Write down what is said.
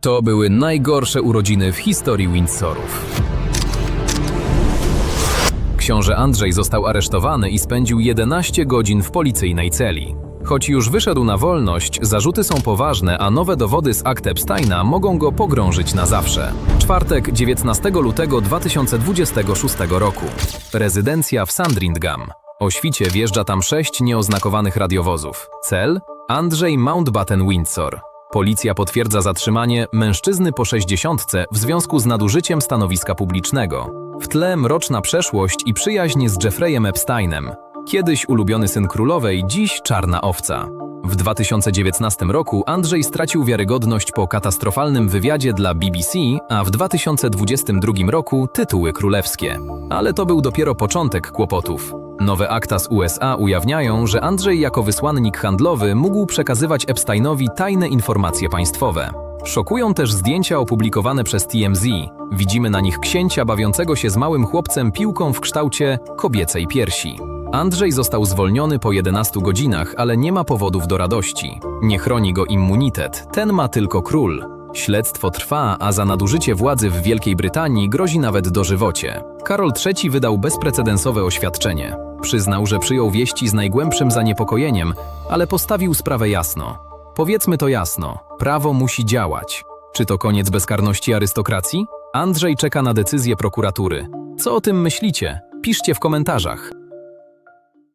To były najgorsze urodziny w historii Windsorów. Książę Andrzej został aresztowany i spędził 11 godzin w policyjnej celi. Choć już wyszedł na wolność, zarzuty są poważne, a nowe dowody z akt Epsteina mogą go pogrążyć na zawsze. Czwartek, 19 lutego 2026 roku. Rezydencja w Sandringham. O świcie wjeżdża tam sześć nieoznakowanych radiowozów. Cel? Andrzej Mountbatten Windsor. Policja potwierdza zatrzymanie mężczyzny po 60 w związku z nadużyciem stanowiska publicznego. W tle mroczna przeszłość i przyjaźń z Jeffreyem Epsteinem. Kiedyś ulubiony syn królowej, dziś czarna owca. W 2019 roku Andrzej stracił wiarygodność po katastrofalnym wywiadzie dla BBC, a w 2022 roku tytuły królewskie. Ale to był dopiero początek kłopotów. Nowe akta z USA ujawniają, że Andrzej jako wysłannik handlowy mógł przekazywać Epsteinowi tajne informacje państwowe. Szokują też zdjęcia opublikowane przez TMZ. Widzimy na nich księcia bawiącego się z małym chłopcem piłką w kształcie kobiecej piersi. Andrzej został zwolniony po 11 godzinach, ale nie ma powodów do radości. Nie chroni go immunitet, ten ma tylko król. Śledztwo trwa, a za nadużycie władzy w Wielkiej Brytanii grozi nawet dożywocie. Karol III wydał bezprecedensowe oświadczenie. Przyznał, że przyjął wieści z najgłębszym zaniepokojeniem, ale postawił sprawę jasno. Powiedzmy to jasno, prawo musi działać. Czy to koniec bezkarności arystokracji? Andrzej czeka na decyzję prokuratury. Co o tym myślicie? Piszcie w komentarzach.